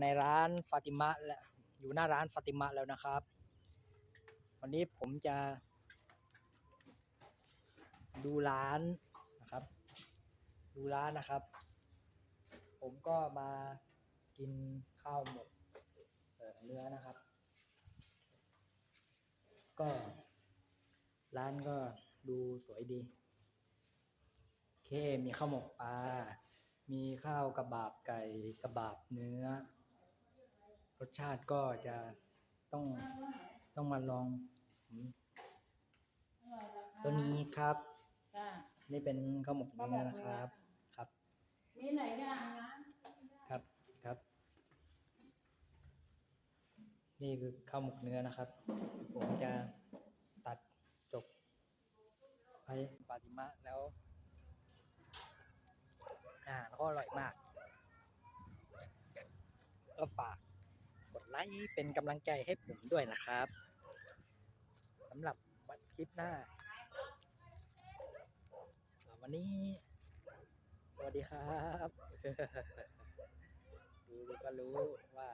ในร้านฟาติมะและอยู่หน้าร้านฟาติมะแล้วนะครับ วันนี้ผมจะ ดูร้านนะครับ ดูร้านนะครับ ผมก็มากินข้าวหมกเเนื้อนะครับ ก็ร้านก็ดูสวยดีโอเคมีข้าวหมกปลามีข้าวกระบาบไก่กระบาบเนื้อ รสชาติก็จะต้องต้องมาลองอืมตัวนี้ครับจ้ะนี่เป็นข้าวหมกเนื้อนะครับ ครับ มีหลายอย่างนะครับครับ นี่คือข้าวหมกเนื้อนะครับ ผมจะตัดจบไปปาติมะแล้วอาหารก็อร่อยมาก ก็ฝากกดไล ค์เป็นกำลังใจให้ผมด้วยนะครับสำหรับวันคลิปหน้า วันนี้ สวัสดีครับ ดูก็รู้ว่า